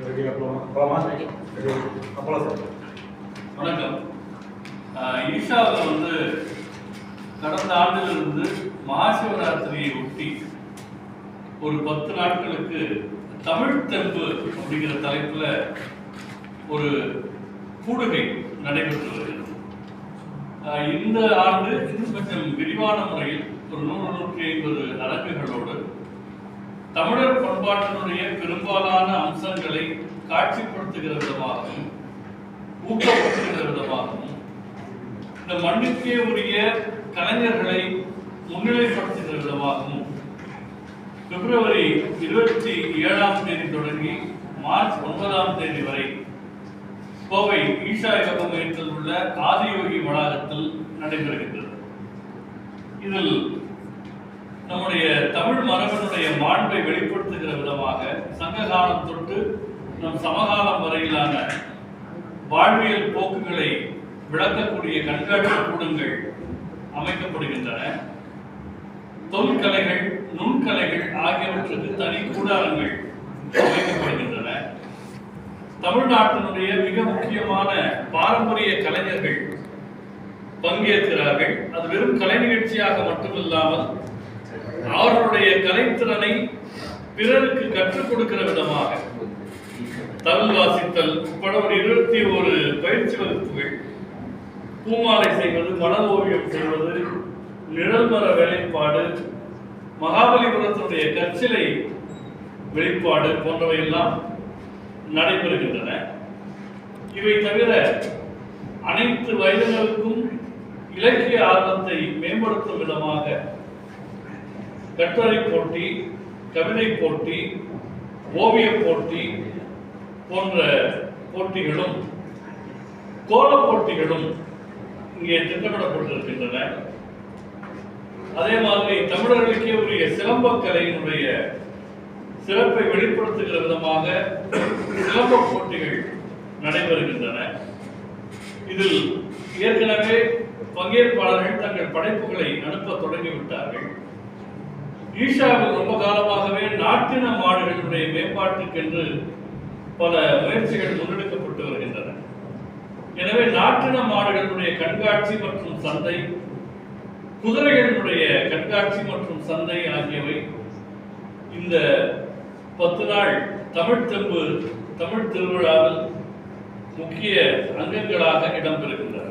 Ready அப்பளமா போலாமா ready sir வணக்கம். ஆஹ் ஈஷாவில் வந்து கடந்த ஆண்டிலிருந்து மகாசிவராத்திரியை ஒட்டி ஒரு பத்து நாட்களுக்கு தமிழ் தெம்பு அப்படிங்கிற தலைப்பில் ஒரு கூடுகை நடைபெற்று வருகிறது. இந்த ஆண்டு இன்னும் கொஞ்சம் விரிவான முறையில் ஒரு நூறு நூற்றி ஐம்பது அலகுகளோடு தமிழர் பண்பாட்டினுடைய பெரும்பாலான அம்சங்களை காட்சிப்படுத்துகிற விதமாகவும் ஊக்கப்படுத்துகிற விதமாகவும் இந்த மண்ணுக்கே உரிய கலைஞர்களை முன்னிலைப்படுத்துகிற விதமாகவும் பிப்ரவரி இருபத்தி ஏழாம் தேதி தொடங்கி மார்ச் ஒன்பதாம் தேதி வரை கோவை ஈஷா யோக மையத்தில் உள்ள ஆதியோகி வளாகத்தில் நடைபெறுகின்றது இதில் நம்முடைய தமிழ் மரபனுடைய மாண்பை வெளிப்படுத்துகிற விதமாக சங்ககாலம் தொட்டு நம் சமகாலம் வரையிலான வாழ்வியல் போக்குகளை விளக்கக்கூடிய கண்காட்சி கூடங்கள் அமைக்கப்படுகின்றன. தொல்கலைகள் நுண்கலைகள் ஆகியவற்றுக்கு தனி கூடாரங்கள் அமைக்கப்படுகின்றன. தமிழ்நாட்டினுடைய மிக முக்கியமான பாரம்பரிய கலைஞர்கள் பங்கேற்கிறார்கள். அது வெறும் கலை நிகழ்ச்சியாக மட்டுமில்லாமல் அவர்களுடைய கலைத்திறனை பிறருக்கு கற்றுக் கொடுக்கிற விதமாக. தமிழ் வாசித்தல் உட்பட ஒரு இருபத்தி ஒரு பயிற்சி வகுப்புகள். பூமாலை செய்வது மணல் ஓவியம் செய்வது நிழல் மர வேலைப்பாடு மகாபலிபுரத்தினுடைய கற்சிலை வெளிப்பாடு போன்றவையெல்லாம் நடைபெறுகின்றன. இவை தவிர அனைத்து வயதினருக்கும் இலக்கிய ஆர்வத்தை மேம்படுத்தும் விதமாக கட்டுரை போட்டி கவிதை போட்டி ஓவிய போட்டி போன்ற போட்டிகளும் கோலப் போட்டிகளும் இங்கே திட்டமிடப்பட்டிருக்கின்றன. அதே மாதிரி தமிழர்களுக்கே உரிய சிலம்பக் கலையினுடைய சிறப்பை வெளிப்படுத்துகிற விதமாக சிலம்ப போட்டிகள் நடைபெறுகின்றன. இதில் ஏற்கனவே பங்கேற்பாளர்கள் தங்கள் படைப்புகளை அனுப்ப தொடங்கிவிட்டார்கள். ஈஷாவில் ரொம்ப காலமாகவே நாட்டின மாடுகளுடைய மேம்பாட்டுக்கென்று பல முயற்சிகள் முன்னெடுக்கப்பட்டு வருகின்றன. எனவே நாட்டின மாடுகளுடைய கண்காட்சி மற்றும் சந்தை குதிரைகளுடைய கண்காட்சி மற்றும் சந்தை ஆகியவை இந்த பத்து நாள் தமிழ் தெம்பு தமிழ் திருவிழாவில் முக்கிய அங்கங்களாக இடம்பெறுகின்றன.